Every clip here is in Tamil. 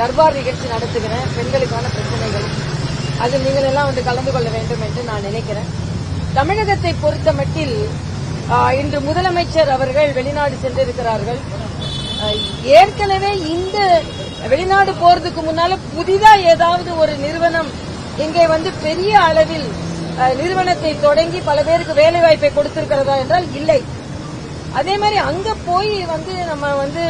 தர்பார் நிகழ்ச்சி நடத்துகிறேன் பெண்களுக்கான பிரச்சனைகள். அதில் நீங்கள் எல்லாம் வந்து கலந்து கொள்ள வேண்டும் என்று நான் நினைக்கிறேன். தமிழகத்தை பொறுத்த மட்டில் இன்று முதலமைச்சர் அவர்கள் வெளிநாடு சென்றிருக்கிறார்கள். ஏற்கனவே இந்த வெளிநாடு போறதுக்கு முன்னால புதிதா ஏதாவது ஒரு நிறுவனம் இங்கே வந்து பெரிய அளவில் நிறுவனத்தை தொடங்கி பல பேருக்கு வேலை வாய்ப்பை கொடுத்திருக்கிறதா என்றால் இல்லை. அதே மாதிரி அங்க போய் வந்து நம்ம வந்து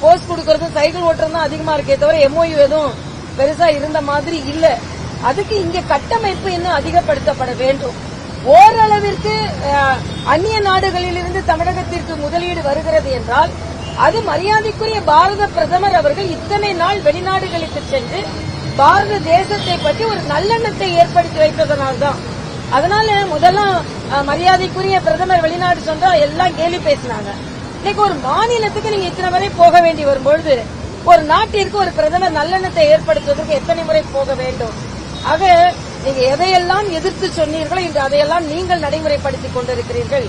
போஸ்ட் கொடுக்கறது சைக்கிள் ஓட்டுறது தான் அதிகமா இருக்கே தவிர எம்ஓயு எதுவும் பெருசா இருந்த மாதிரி இல்ல. அதுக்கு இங்க கட்டமைப்பு இன்னும் அதிகப்படுத்தப்பட வேண்டும். ஓரளவிற்கு அஹ், அந்நிய நாடுகளிலிருந்து தமிழகத்திற்கு முதலீடு வருகிறது என்றால் அது மரியாதைக்குரிய பாரத பிரதமர் அவர்கள் இத்தனை நாள் வெளிநாடுகளுக்கு சென்று பாரத தேசத்தை பற்றி ஒரு நல்லெண்ணத்தை ஏற்படுத்தி வைத்ததனால்தான். அதனால முதல்ல அஹ், மரியாதைக்குரிய பிரதமர் வெளிநாடு சொன்னா எல்லாம் கேலி பேசினாங்க. இன்னைக்கு ஒரு மாநிலத்துக்கு நீங்க இத்தனை முறை போக வேண்டி வரும்பொழுது ஒரு நாட்டிற்கு ஒரு பிரதமர் நல்லெண்ணத்தை ஏற்படுத்துவதற்கு எத்தனை முறை போக வேண்டும்? ஆக நீங்க எதையெல்லாம் எதிர்த்து சொன்னீர்களோ இன்று அதையெல்லாம் நீங்கள் நடைமுறைப்படுத்திக் கொண்டிருக்கிறீர்கள்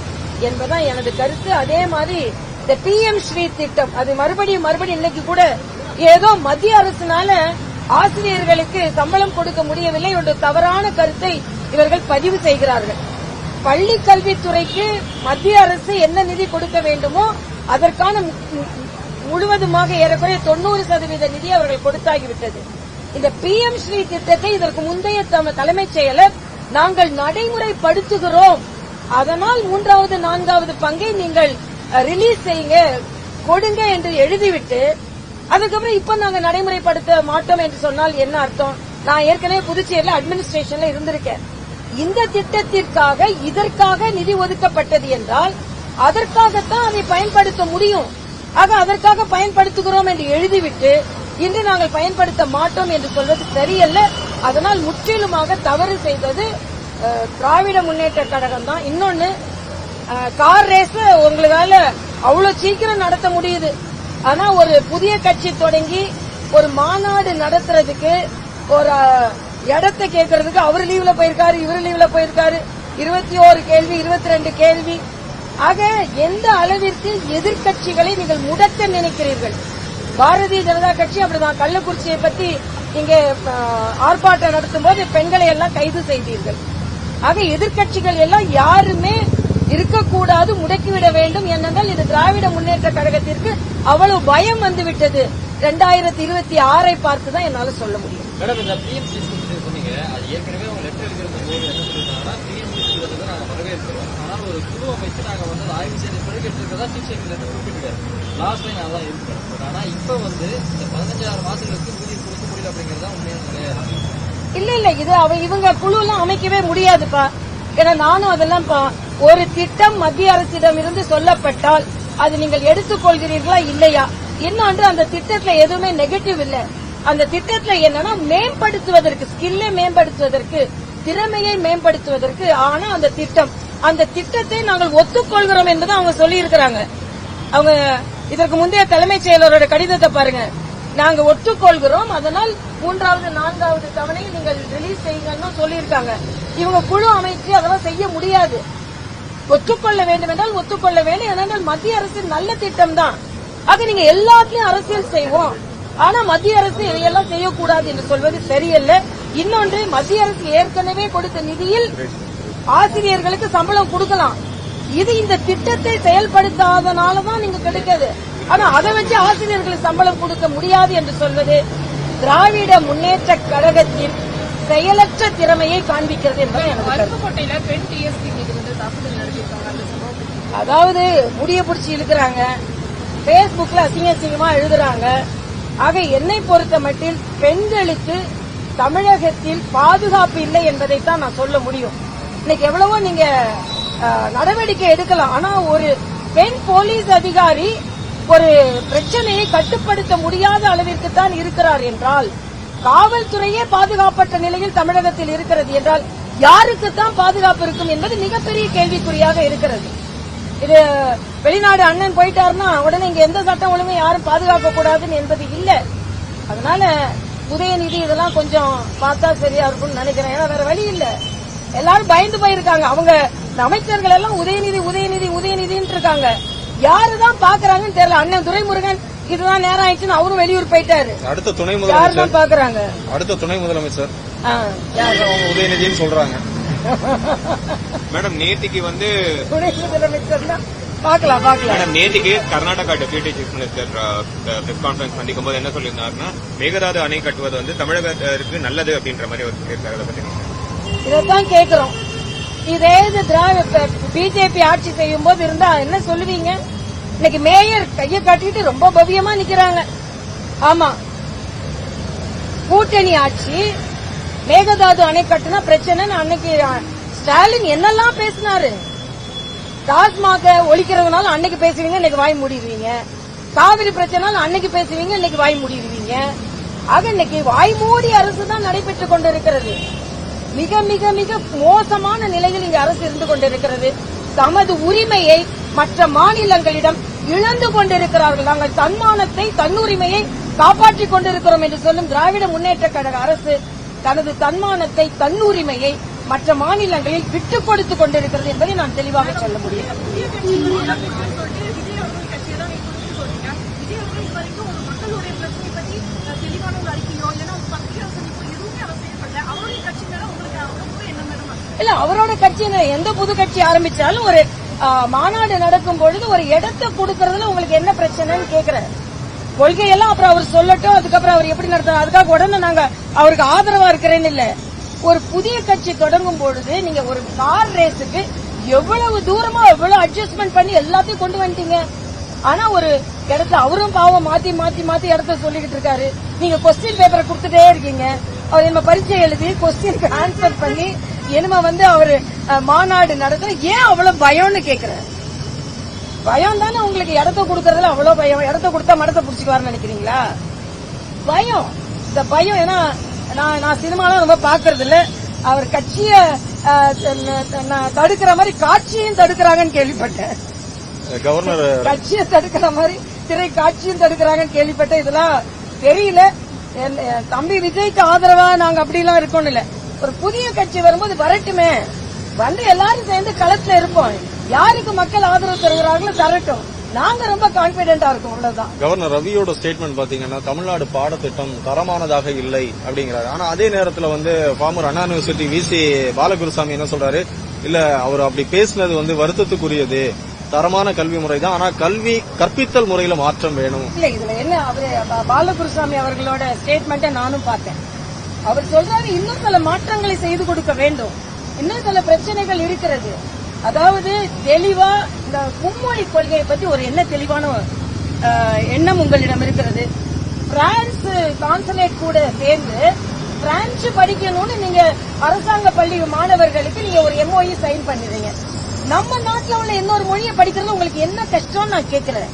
என்பதுதான் எனது கருத்து. அதே மாதிரி இந்த பி எம் ஸ்ரீ திட்டம் அது மறுபடியும் மறுபடியும் இன்னைக்கு கூட ஏதோ மத்திய அரசினால ஆசிரியர்களுக்கு சம்பளம் கொடுக்க முடியவில்லை என்ற தவறான கருத்தை இவர்கள் பதிவு செய்கிறார்கள். பள்ளி கல்வித்துறைக்கு மத்திய அரசு என்ன நிதி கொடுக்க வேண்டுமோ அதற்கான முழுவதுமாக ஏறக்குறைய தொண்ணூறு சதவீத நிதி அவர்கள் கொடுத்தாகிவிட்டது. இந்த பி எம் ஸ்ரீ திட்டத்தை இதற்கு முந்தைய தலைமைச் செயலர் நாங்கள் நடைமுறைப்படுத்துகிறோம். அதனால் மூன்றாவது நான்காவது பங்கை நீங்கள் ரிலீஸ் செய்யுங்க கொடுங்க என்று எழுதிவிட்டு அதுக்கப்புறம் இப்ப நாங்க நடைமுறைப்படுத்த மாட்டோம் என்று சொன்னால் என்ன அர்த்தம்? நான் ஏற்கனவே புதுச்சேரியில அட்மினிஸ்ட்ரேஷன்ல இருந்திருக்கேன். இந்த திட்டத்திற்காக இதற்காக நிதி ஒதுக்கப்பட்டது என்றால் அதற்காகத்தான் அதை பயன்படுத்த முடியும். ஆக அதற்காக பயன்படுத்துகிறோம் என்று எழுதிவிட்டு இன்று நாங்கள் பயன்படுத்த மாட்டோம் என்று சொல்வது சரியல்ல. அதனால் முற்றிலுமாக தவறு செய்தது திராவிட முன்னேற்ற கழகம் தான். இன்னொன்னு கார் ரேஸ் உங்களால அவ்வளவு சீக்கிரம் நடத்த முடியுது. ஆனா ஒரு புதிய கட்சி தொடங்கி ஒரு மாநாடு நடத்துறதுக்கு ஒரு இடத்தை கேட்கறதுக்கு அவர் லீவ்ல போயிருக்காரு இவர் லீவ்ல போயிருக்காரு. இருபத்தி ஓரு கேள்வி இருபத்தி ரெண்டு கேள்வி. ஆக எந்த அளவிற்கு எதிர்க்கட்சிகளை நீங்கள் முடக்க நினைக்கிறீர்கள்? பாரதிய ஜனதா கட்சி அப்படிதான். கள்ளக்குறிச்சியை பத்தி இங்கே ஆர்ப்பாட்டம் நடத்தும் போது பெண்களை எல்லாம் கைது செய்தீர்கள். ஆக எதிர்க்கட்சிகள் எல்லாம் யாருமே இருக்கக்கூடாது முடக்கிவிட வேண்டும் என்னென்றால் இது திராவிட முன்னேற்ற கழகத்திற்கு அவ்வளவு பயம் வந்துவிட்டது. ரெண்டாயிரத்தி இருபத்தி ஆறை பார்த்து தான் என்னால சொல்ல முடியும் மேடம் இந்த பிஎம்சி சொன்னீங்க அது ஏற்கனவே அவங்க லெட்டர் எழுதியிருந்த போது என்ன சொல்லியிருந்தாங்கன்னா பிஎம்சி வந்து நாங்கள் வரவேற்கிறோம். ஆனால் ஒரு குழு அமைச்சு நாங்கள் வந்து ஆய்வு செய்த பிறகு எடுத்துக்கிறதா சீஃப் செக்ரட்டரி குறிப்பிட்டிருக்காரு லாஸ்ட் லைன் அதான் இருக்கிறோம் பட் ஆனால் இப்போ வந்து இந்த பதினஞ்சாயிரம் மாதங்களுக்கு ஊதியம் கொடுக்க முடியல அப்படிங்கிறது தான் உண்மையான நிலையா இல்ல இல்ல இது அவ இவங்க குழு எல்லாம் அமைக்கவே முடியாதுப்பா. ஏன்னா நானும் அதெல்லாம் ஒரு திட்டம் மத்திய அரசிடம் இருந்து சொல்லப்பட்டால் அது நீங்கள் எடுத்துக்கொள்கிறீர்களா இல்லையா? இன்னொன்று அந்த திட்டத்துல எதுவுமே நெகட்டிவ் இல்லை. அந்த திட்டத்துல என்னன்னா மேம்படுத்துவதற்கு ஸ்கில்லை மேம்படுத்துவதற்கு திறமையை மேம்படுத்துவதற்கு ஆனா அந்த திட்டம். அந்த திட்டத்தை நாங்கள் ஒத்துக்கொள்கிறோம் என்பதை அவங்க சொல்லி இருக்கிறாங்க அவங்க இதற்கு முந்தைய தலைமைச் செயலரோட கடிதத்தை பாருங்க. நாங்க ஒத்துக்கொள்கிறோம். அதனால் மூன்றாவது நான்காவது தவணை நீங்கள் ரிலீஸ் செய்யுங்கன்னு சொல்லியிருக்காங்க. இவங்க குழு அமைச்சு அதெல்லாம் செய்ய முடியாது. ஒத்துக்கொள்ள வேண்டும் என்றால் ஒத்துக்கொள்ள வேண்டும். ஏனென்றால் மத்திய அரசின் நல்ல திட்டம் தான் அது நீங்க எல்லாத்துலயும் அரசியல் செய்வோம். ஆனா மத்திய அரசு இதையெல்லாம் செய்யக்கூடாது என்று சொல்வது சரியல்ல. இன்னொன்று மத்திய அரசு ஏற்கனவே கொடுத்த நிதியில் ஆசிரியர்களுக்கு சம்பளம் கொடுக்கலாம். இது இந்த திட்டத்தை செயல்படுத்தாதனாலதான் நீங்க கிடைக்காது ஆனா அதை வச்சு ஆசிரியர்களுக்கு சம்பளம் கொடுக்க முடியாது என்று சொல்வது திராவிட முன்னேற்ற கழகத்தின் செயலற்ற திறமையை காண்பிக்கிறது என்பது எனக்கு அதாவது முடிய பிடிச்சி இழுக்கிறாங்க. பேஸ்புக்ல அசிங்க அசிங்கமா எழுதுறாங்க. ஆக என்னை பொறுத்த மட்டில் பெண்களுக்கு தமிழகத்தில் பாதுகாப்பு இல்லை என்பதைத்தான் நான் சொல்ல முடியும். இன்னைக்கு எவ்வளவோ நீங்க நடவடிக்கை எடுக்கலாம். ஆனா ஒரு பெண் போலீஸ் அதிகாரி ஒரு பிரச்சனையை கட்டுப்படுத்த முடியாத அளவிற்கு தான் இருக்கிறார் என்றால் காவல்துறையே பாதுகாப்பற்ற நிலையில் தமிழகத்தில் இருக்கிறது என்றால் யாருக்கு தான் பாதுகாப்பு இருக்கும் என்பது மிகப்பெரிய கேள்விக்குறியாக இருக்கிறது. இது வெளிநாடு அண்ணன் போயிட்டாருன்னா உடனே இங்க எந்த சட்டம் ஒழுங்கும் யாரும் பாதுகாக்க கூடாதுன்னு என்பது இல்ல. அதனால உதயநிதி இதெல்லாம் கொஞ்சம் பார்த்தா சரியா இருக்கும்னு நினைக்கிறேன். ஏன்னா வேற வழி இல்ல. எல்லாரும் பயந்து போயிருக்காங்க. அவங்க அமைச்சர்கள் எல்லாம் உதயநிதி உதயநிதி உதயநிதின்னு இருக்காங்க. யாருதான் பாக்குறாங்கன்னு தெரியல. அண்ணன் துரைமுருகன் இதுதான் நேரம் ஆயிடுச்சுன்னு அவரும் வெளியூர் போயிட்டாரு. அடுத்த துணை முதலமைச்சர். பாக்குறாங்க? அடுத்த துணை முதலமைச்சர். ஆ, யார்? அவங்க உதயநிதினு சொல்றாங்க. மேடம் நேத்திக்கு வந்து துணை முதலமைச்சர்னா பாக்கலாம் பாக்கலாம் நேத்திக்கு Karnataka deputy chief minister press conference சந்திக்கும் போது என்ன சொல்லியிருந்தாருன்னா மேகதாது அணை கட்டுவது வந்து தமிழகத்திற்கு நல்லது அப்படின்ற மாதிரி அவர் சொல்லியிருக்காரு அதை பத்தி இதைத்தான் கேக்குறோம் இதே இது திராவிட பிஜேபி ஆட்சி செய்யும் போது இருந்தா என்ன சொல்லுவீங்க? இன்னைக்கு மேயர் கைய காட்டிட்டு ரொம்ப பவ்யமா நிக்கிறாங்க. ஆமா. கூட்டணி ஆட்சி மேகதாது அணை கட்டுனா பிரச்சனைன்னு அன்னைக்கு ஸ்டாலின் என்னெல்லாம் பேசினாரு? டாஸ்மாக ஒழிக்கிறதுனால அன்னைக்கு பேசுவீங்க இன்னைக்கு வாய் மூடிடுவீங்க. காவிரி பிரச்சனை அன்னைக்கு பேசுவீங்க இன்னைக்கு வாய் மூடிடுவீங்க. ஆக இன்னைக்கு வாய் மூடி அரசு தான் நடைபெற்றுக் கொண்டிருக்கிறது. மிக மிக மிக மோசமான நிலையில் இங்கு அரசு இருந்து கொண்டிருக்கிறது. தமது உரிமையை மற்ற மாநிலங்களிடம் இழந்து கொண்டிருக்கிறார்கள். நாங்கள் தன்மானத்தை தன்னுரிமையை காப்பாற்றிக் கொண்டிருக்கிறோம் என்று சொல்லும் திராவிட முன்னேற்ற கழக அரசு தனது தன்மானத்தை தன்னுரிமையை மற்ற மாநிலங்களில் விட்டுக் கொடுத்துக் கொண்டிருக்கிறது என்பதை நான் தெளிவாக சொல்ல முடியும். இல்ல அவரோட கட்சி எந்த புது கட்சி ஆரம்பிச்சாலும் ஒரு மாநாடு நடக்கும் பொழுது ஒரு இடத்தை கொடுக்கறதுல உங்களுக்கு என்ன பிரச்சனைன்னு கேக்குறேன் கொள்கையெல்லாம் அப்புறம் அவர் சொல்லட்டும் அதுக்கப்புறம் அவர் எப்படி நடத்துறாரு அதுக்காக உடனே நாங்க அவருக்கு ஆதரவா இருக்கிறேன்னு இல்ல. ஒரு புதிய கட்சி தொடங்கும் பொழுது நீங்க ஒரு கார் ரேஸுக்கு எவ்வளவு தூரமா எவ்வளவு அட்ஜஸ்ட்மெண்ட் பண்ணி எல்லாத்தையும் கொண்டு வந்துட்டீங்க. ஆனா ஒரு இடத்துல அவரும் பாவம் மாத்தி மாத்தி மாத்தி இடத்த சொல்லிக்கிட்டு இருக்காரு. நீங்க கொஸ்டின் பேப்பரை கொடுத்துட்டே இருக்கீங்க. அவர் நம்ம பரீட்சை எழுதி கொஸ்டினுக்கு ஆன்சர் பண்ணி என்னமா வந்து அவரு மாநாடு நடத்த ஏன் அவ்வளவு பயம்னு கேக்குறேன் பயம் தானே உங்களுக்கு இடத்த கொடுக்கறதுல அவ்வளவு பயம். இடத்த கொடுத்தா மடத்தை புடிச்சுக்குவாருன்னு நினைக்கிறீங்களா? பயம். இந்த பயம் ஏன்னா நான் நான் சினிமாலாம் ரொம்ப பாக்குறது இல்ல அவர் கட்சிய தடுக்கிற மாதிரி காட்சியும் தடுக்கிறாங்கன்னு கேள்விப்பட்டேன். கவர்னர் கட்சியை தடுக்கிற மாதிரி திரை காட்சியும் தடுக்கிறாங்கன்னு கேள்விப்பட்டேன். இதெல்லாம் தெரியல. தம்பி விஜய்க்கு ஆதரவா நாங்க அப்படிலாம் இருக்கோம் இல்ல. ஒரு புதிய கட்சி வரும்போது வரட்டுமே. வந்து எல்லாரும் சேர்ந்து களத்துல இருப்போம். யாருக்கு மக்கள் ஆதரவு தருகிறார்களோ தரட்டும். நாங்க ரொம்ப கான்பிடென்டா இருக்கோம் அவ்வளவுதான். கவர்னர் ரவியோட ஸ்டேட்மெண்ட் பாத்தீங்கன்னா தமிழ்நாடு பாடத்திட்டம் தரமானதாக இல்லை அப்படிங்கிறாரு. ஆனா அதே நேரத்துல வந்து former Anna university VC Balagurusamy என்ன சொல்றாரு? இல்ல அவர் அப்படி பேசினது வந்து வருத்தத்துக்குரியது. தரமான கல்வி முறை தான் ஆனா கல்வி கற்பித்தல் முறையில மாற்றம் வேணும். இல்ல இதுல என்ன அவரு பாலகுருசாமி அவர்களோட ஸ்டேட்மெண்ட்டை நானும் பார்த்தேன். அவர் சொல்றாரு இன்னும் சில மாற்றங்களை செய்து கொடுக்க வேண்டும். இன்னும் சில பிரச்சனைகள் இருக்கிறது. அதாவது தெளிவா இந்த மும்மொழி கொள்கையை பத்தி ஒரு என்ன தெளிவான எண்ணம் உங்களிடம் இருக்கிறது? பிரான்ஸ் கான்சுலேட் கூட சேர்ந்து பிரான்ஸ் படிக்கணும்னு நீங்க அரசாங்க பள்ளி மாணவர்களுக்கு நீங்க ஒரு எம்ஓஇ சைன் பண்ணிடுறீங்க நம்ம நாட்டில் உள்ள இன்னொரு மொழியை படிக்கிறது உங்களுக்கு என்ன கஷ்டம்னு நான் கேட்கிறேன்.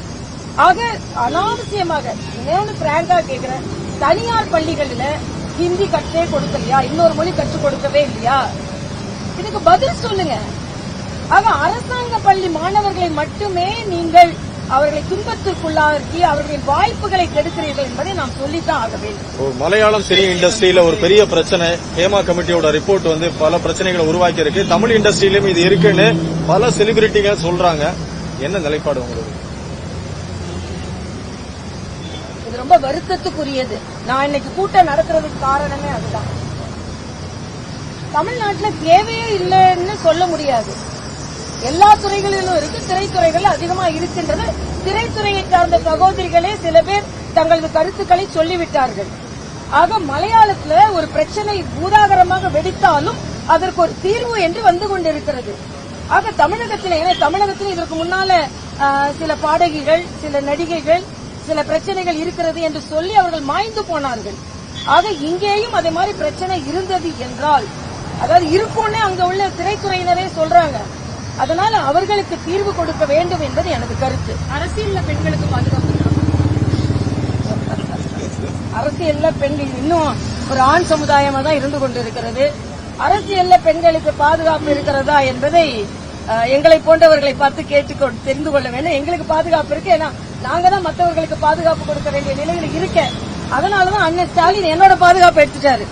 ஆக அனாவசியமாக இன்னொன்னு பிராங்கா கேட்கிறேன். தனியார் பள்ளிகளில் ஹிந்தி கற்றே கொடுக்கலையா? இன்னொரு மொழி கற்றுக் கொடுக்கவே இல்லையா? இதுக்கு பதில் சொல்லுங்க. ஆக அரசாங்க பள்ளி மாணவர்களை மட்டுமே நீங்கள் அவர்களை துன்பத்திற்குள்ளாக்கி அவர்களின் வாய்ப்புகளை கெடுக்கிறீர்கள் என்பதை நாம் சொல்லித்தான் ஆக வேண்டும். மலையாளம் சினி இண்டஸ்ட்ரியில ஒரு பெரிய பிரச்சனை. ஹேமா கமிட்டியோட ரிப்போர்ட் வந்து பல பிரச்சனைகளை உருவாக்கி இருக்கு தமிழ் இண்டஸ்ட்ரியிலும் இது இருக்குன்னு பல செலிபிரிட்டிகள் சொல்றாங்க. என்ன நிலைப்பாடு உங்களுக்கு? இது ரொம்ப வருத்தத்துக்குரியது. நான் இன்னைக்கு கூட்டம் நடத்துறதுக்கு காரணமே அதுதான். தமிழ்நாட்டுல தேவையே இல்லைன்னு சொல்ல முடியாது. எல்லா துறைகளிலும் இருக்கு. திரைத்துறைகள் அதிகமா இருக்கின்றது. திரைத்துறையை சார்ந்த சகோதரிகளே சில பேர் தங்களது கருத்துக்களை சொல்லிவிட்டார்கள். ஆக மலையாளத்துல ஒரு பிரச்சனை பூதாகரமாக வெடித்தாலும் அதற்கு ஒரு தீர்வு என்று வந்து கொண்டிருக்கிறது. ஆக தமிழகத்தில் ஏன்னா தமிழகத்தில் இதற்கு முன்னால சில பாடகிகள் சில நடிகைகள் சில பிரச்சனைகள் இருக்கிறது என்று சொல்லி அவர்கள் மாய்ந்து போனார்கள். ஆக இங்கேயும் அதே மாதிரி பிரச்சனை இருந்தது என்றால் அதாவது இருக்கும்னே அங்க உள்ள திரைத்துறையினரே சொல்றாங்க. அதனால அவர்களுக்கு தீர்வு கொடுக்க வேண்டும் என்பது எனது கருத்து. அரசியல்ல பெண்களுக்கு பாதுகாப்பு? அரசியல்ல பெண்கள் இன்னும் ஒரு ஆண் சமுதாயமா தான் இருந்து கொண்டிருக்கிறது. அரசியல்ல பெண்களுக்கு பாதுகாப்பு இருக்கிறதா என்பதை எங்களை போன்றவர்களை பார்த்து கேட்டு தெரிந்து கொள்ள வேண்டும். எங்களுக்கு பாதுகாப்பு இருக்கு. ஏன்னா நாங்க தான் மற்றவர்களுக்கு பாதுகாப்பு கொடுக்க வேண்டிய நிலையில இருக்க. அதனாலதான் அண்ணன் ஸ்டாலின் என்னோட பாதுகாப்பு எடுத்துட்டாரு.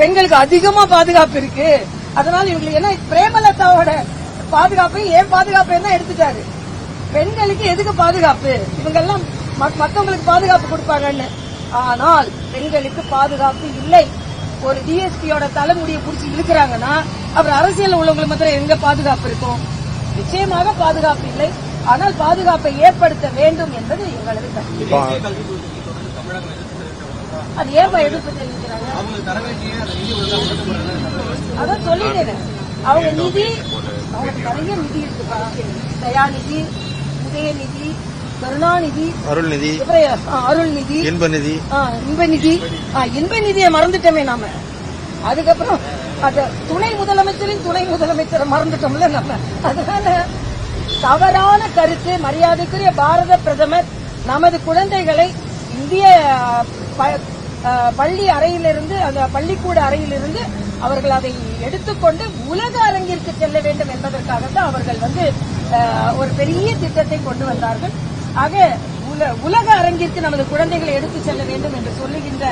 பெண்களுக்கு அதிகமா பாதுகாப்பு இருக்கு. அதனால இவங்களுக்கு என்ன பிரேமலதாவோட பாதுகாப்பையும் ஏன் பாதுகாப்பையும் தான் எடுத்துட்டாரு? பெண்களுக்கு எதுக்கு பாதுகாப்பு? இவங்க எல்லாம் மத்- மத்தவங்களுக்கு பாதுகாப்பு கொடுப்பாங்கன்னு. ஆனால் பெண்களுக்கு பாதுகாப்பு இல்லை. ஒரு டிஎஸ்பியோட தலைமுடியை புடிச்சு இழுக்கிறாங்கன்னா அப்புறம் அரசியல் உள்ளவங்களுக்கு மாத்திரம் எங்க பாதுகாப்பு இருக்கும்? நிச்சயமாக பாதுகாப்பு இல்லை. ஆனால் பாதுகாப்பை ஏற்படுத்த வேண்டும் என்பது எங்களது அது ஏன் எதிர்ப்பு தெரிவிக்கிறாங்க? அதான் சொல்லிட்டேன். அவங்க நிதி அவங்களுக்கு நிறைய நிதி இருக்குப்பா தயாநிதி உதயநிதி கருணாநிதி அருள்நிதி அருள்நிதி இன்பநிதி. ஆ, இன்பநிதி. ஆ, இன்பநிதியை மறந்துட்டோமே நாம. அதுக்கப்புறம் அது துணை முதலமைச்சரின் துணை முதலமைச்சரை மறந்துட்டோம்ல நம்ம. அதனால தவறான கருத்து மரியாதைக்குரிய பாரத பிரதமர் நமது குழந்தைகளை இந்திய பள்ளி அறையிலிருந்து அந்த பள்ளிக்கூட அறையிலிருந்து அவர்கள் அதை எடுத்துக்கொண்டு உலக அரங்கிற்கு செல்ல வேண்டும் என்பதற்காகத்தான் அவர்கள் வந்து ஒரு பெரிய திட்டத்தை கொண்டு வந்தார்கள். ஆக உல- உலக அரங்கிற்கு நமது குழந்தைகளை எடுத்து செல்ல வேண்டும் என்று சொல்லுகின்ற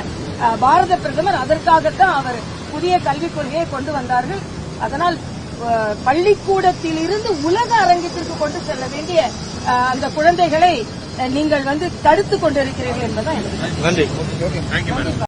பாரத பிரதமர் அதற்காகத்தான் அவர் புதிய கல்விக் கொள்கையை கொண்டு வந்தார்கள். அதனால் பள்ளிக்கூடத்திலிருந்து பள்ளிக்கூடத்தில் இருந்து உலக அரங்கத்திற்கு கொண்டு செல்ல வேண்டிய அந்த குழந்தைகளை நீங்கள் வந்து தடுத்து கொண்டிருக்கிறீர்கள் என்பதுதான் எனக்கு நன்றி.